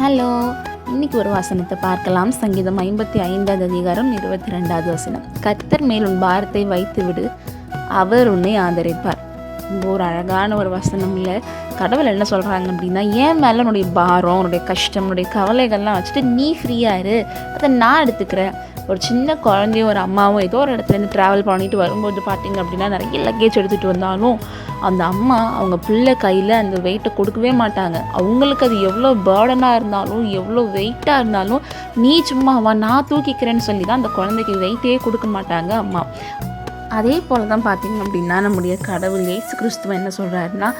Hello. இன்னைக்கு ஒரு வசனத்தை பார்க்கலாம். சங்கீதம் ஐம்பத்தி ஐந்தாவது அதிகாரம் இருபத்தி ரெண்டாவது வசனம். கத்தர் மேல் உன் பாரத்தை வைத்து விடு அவர் உன்னை ஆதரிப்பார். ரொம்ப ஒரு அழகான ஒரு வசனம் இல்லை கடவுள் என்ன சொல்கிறாங்க அப்படின்னா ஏன் மேலே உன்னுடைய பாரம் உன்னுடைய கஷ்டம் உன்னுடைய கவலைகள்லாம் வச்சுட்டு நீ ஃப்ரீயாக இரு. அதை நான் எடுத்துக்கிறேன். ஒரு சின்ன குழந்தையும் ஒரு அம்மாவும் ஏதோ ஒரு இடத்துலேருந்து ட்ராவல் பண்ணிட்டு வரும்போது பார்த்தீங்க அப்படின்னா நிறைய லக்கேஜ் எடுத்துகிட்டு வந்தாலும் அந்த அம்மா அவங்க பிள்ளை கையில் அந்த வெயிட்டை கொடுக்கவே மாட்டாங்க. அவங்களுக்கு அது எவ்வளோ பேர்டனாக இருந்தாலும் எவ்வளோ வெயிட்டாக இருந்தாலும் நீ சும்மாவா நான் தூக்கிக்கிறேன்னு சொல்லி தான் அந்த குழந்தைக்கு வெயிட்டே கொடுக்க மாட்டாங்க அம்மா. அதே போல் தான் பார்த்தீங்க அப்படின்னா நம்முடைய கடவுள் ஏசு கிறிஸ்துவ என்ன சொல்கிறாருன்னா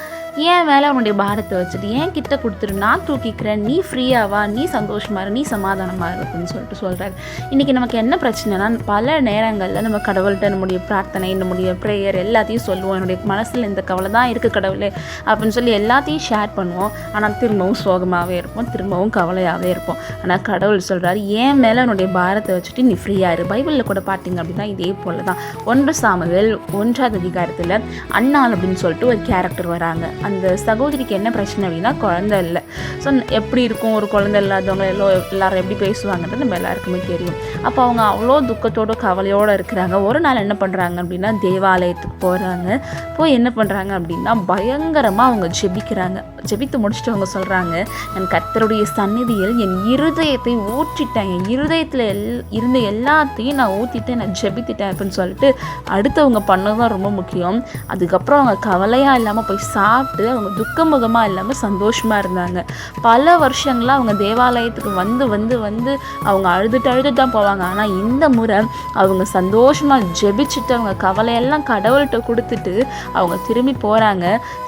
ஏன் மேலே அவனுடைய பாரத்தை வச்சுட்டு ஏன் கிட்ட கொடுத்துரு? நான் தூக்கிக்கிறேன். நீ ஃப்ரீயாவா நீ சந்தோஷமா இரு. நீ சமாதானமாக இரு அப்படின்னு சொல்லிட்டு சொல்கிறாரு இன்றைக்கி நமக்கு என்ன பிரச்சனைனா பல நேரங்களில் நம்ம கடவுள்கிட்ட நம்முடைய பிரார்த்தனை நம்முடைய ப்ரேயர் எல்லாத்தையும் சொல்லுவோம். என்னுடைய மனசில் இந்த கவலை தான் இருக்குது கடவுளே அப்படின்னு சொல்லி எல்லாத்தையும் ஷேர் பண்ணுவோம். ஆனால் திரும்பவும் சோகமாகவே இருப்போம். திரும்பவும் கவலையாகவே இருப்போம். ஆனால் கடவுள் சொல்கிறாரு ஏன் மேலே என்னுடைய பாரத்தை வச்சுட்டு நீ ஃப்ரீயாக இரு பைபிளில் கூட பார்த்தீங்க அப்படின்னா இதே போல் தான் ஒன்று சாமுவேல் ஒன்றாவது அதிகாரத்தில் அண்ணாள் அப்படின்னு சொல்லிட்டு ஒரு கேரக்டர் வராங்க. அந்த சகோதரிக்கு என்ன பிரச்சனை அப்படின்னா குழந்தை இல்லை. ஸோ எப்படி இருக்கும்? ஒரு குழந்தை இல்லாதவங்க எல்லோ எல்லாரும் எப்படி பேசுவாங்கன்றது நம்ம எல்லாருக்குமே தெரியும். அப்போ அவங்க அவ்வளோ துக்கத்தோட கவலையோடு இருக்கிறாங்க. ஒரு நாள் என்ன பண்ணுறாங்க அப்படின்னா தேவாலயத்துக்கு போகிறாங்க போய் என்ன பண்ணுறாங்க அப்படின்னா பயங்கரமாக அவங்க ஜெபிக்கிறாங்க. ஜெபித்து முடிச்சுட்டு அவங்க சொல்கிறாங்க என் கத்தருடைய சந்நிதியில் என் இருதயத்தை ஊற்றிட்டேன். என் இருதயத்தில் எல் இருந்த எல்லாத்தையும் நான் ஊற்றிட்டேன். நான் ஜெபித்துட்டேன் அப்படின்னு சொல்லிட்டு அடுத்தவங்க பண்ணது தான் ரொம்ப முக்கியம். அதுக்கப்புறம் அவங்க கவலையாக இல்லாமல் போய் சாப்பிட்டு அவங்க துக்கமுகமாக இல்லாமல் சந்தோஷமாக இருந்தாங்க. பல வருஷங்களாக அவங்க தேவாலயத்துக்கு வந்து வந்து வந்து அவங்க அழுதுட்டு அழுதுட்டு தான் போவாங்க. ஆனால் இந்த முறை அவங்க சந்தோஷமாக ஜெபிச்சுட்டு அவங்க கவலையெல்லாம் கடவுள்கிட்ட கொடுத்துட்டு அவங்க திரும்பி போகிறாங்க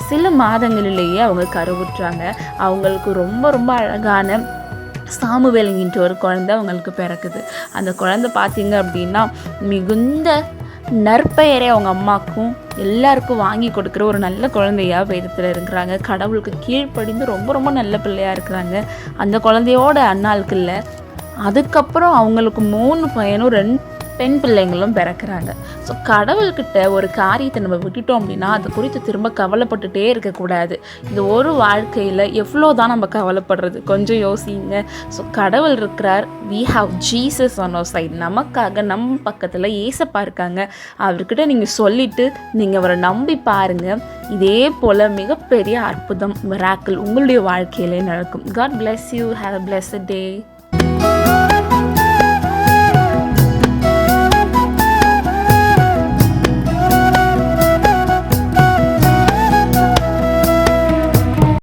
சில மாதங்களிலேயே அவங்க கருவுற்றாங்க. அவங்களுக்கு ரொம்ப ரொம்ப அழகான சாமுவேலுங்கின்ற ஒரு குழந்தை அவங்களுக்கு பிறக்குது. அந்த குழந்தை பார்த்தீங்க அப்படின்னா மிகுந்த நற்பெயரை அவங்க அம்மாக்கும் எல்லாருக்கும் வாங்கி கொடுக்குற ஒரு நல்ல குழந்தையாக வேதத்தில் இருக்கிறாங்க. கடவுளுக்கு கீழ்ப்படிந்து ரொம்ப ரொம்ப நல்ல பிள்ளையாக இருக்கிறாங்க. அந்த குழந்தையோட அண்ணாளுக்கு இல்லை. அதுக்கப்புறம் அவங்களுக்கு மூணு பையனும் ரெண்டு பெண் பிள்ளைங்களும் பிறக்கிறாங்க. ஸோ கடவுள்கிட்ட ஒரு காரியத்தை நம்ம விட்டுட்டோம் அப்படின்னா அது குறித்து திரும்ப கவலைப்பட்டுட்டே இருக்கக்கூடாது இந்த ஒரு வாழ்க்கையில் எவ்வளோ தான் நம்ம கவலைப்படுறது? கொஞ்சம் யோசிங்க. ஸோ கடவுள் இருக்கிறார். We have Jesus on our side நமக்காக நம்ம பக்கத்தில் ஏசப்பா இருக்காங்க. அவர்கிட்ட நீங்கள் சொல்லிவிட்டு நீங்கள் அவரை நம்பி பாருங்கள் இதே போல் மிகப்பெரிய அற்புதம் மிராக்கள் உங்களுடைய வாழ்க்கையிலே நடக்கும். God bless you have a day